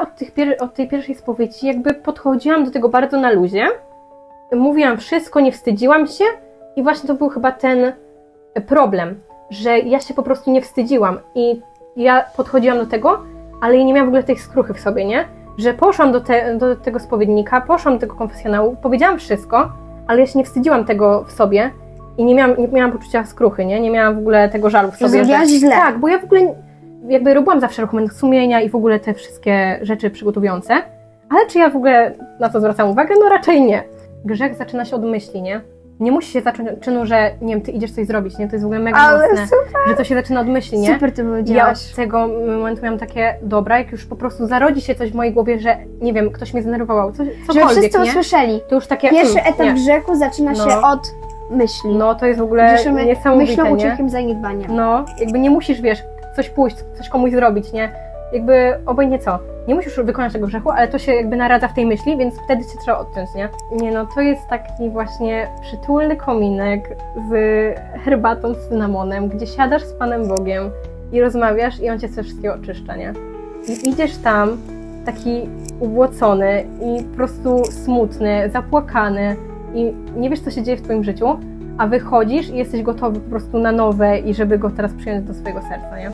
ja od, tych od tej pierwszej spowiedzi jakby podchodziłam do tego bardzo na luzie. Mówiłam wszystko, nie wstydziłam się i właśnie to był chyba ten problem, że ja się po prostu nie wstydziłam i ja podchodziłam do tego, ale ja nie miałam w ogóle tej skruchy w sobie, nie? Że poszłam do, te, do tego spowiednika, poszłam do tego konfesjonału, powiedziałam wszystko, ale ja się nie wstydziłam tego w sobie i nie miałam, nie miałam poczucia skruchy, nie? Nie miałam w ogóle tego żalu w sobie. zrobiłaś że, źle. Tak, bo ja w ogóle jakby robiłam zawsze ruch sumienia i w ogóle te wszystkie rzeczy przygotowujące, ale czy ja w ogóle na to zwracam uwagę? No raczej nie. Grzech zaczyna się od myśli, nie? Nie musi się zacząć od czynu, że nie wiem, ty idziesz coś zrobić, nie? To jest w ogóle mega Ale mocne, super, że to się zaczyna od myśli, nie? super to Ja powiedziałaś. od tego momentu miałam takie, dobra, jak już po prostu zarodzi się coś w mojej głowie, że nie wiem, ktoś mnie zdenerwował, coś, Że cokolwiek, wszyscy nie? usłyszeli. To już takie, Pierwszy mm, etap nie. grzechu zaczyna się No. od myśli. No to jest w ogóle Grzeszymy niesamowite, myślą, nie? uczynkiem, zaniedbaniem. No, jakby nie musisz, wiesz, coś pójść, coś komuś zrobić, nie? Jakby obojętnie co. Nie musisz wykonać tego grzechu, ale to się jakby naradza w tej myśli, więc wtedy się trzeba odciąć, nie? Nie no, to jest taki właśnie przytulny kominek z herbatą z cynamonem, gdzie siadasz z Panem Bogiem i rozmawiasz i On Cię ze wszystkiego oczyszcza, nie? I idziesz tam taki ubłocony i po prostu smutny, zapłakany i nie wiesz, co się dzieje w Twoim życiu, a wychodzisz i jesteś gotowy po prostu na nowe i żeby go teraz przyjąć do swojego serca, nie?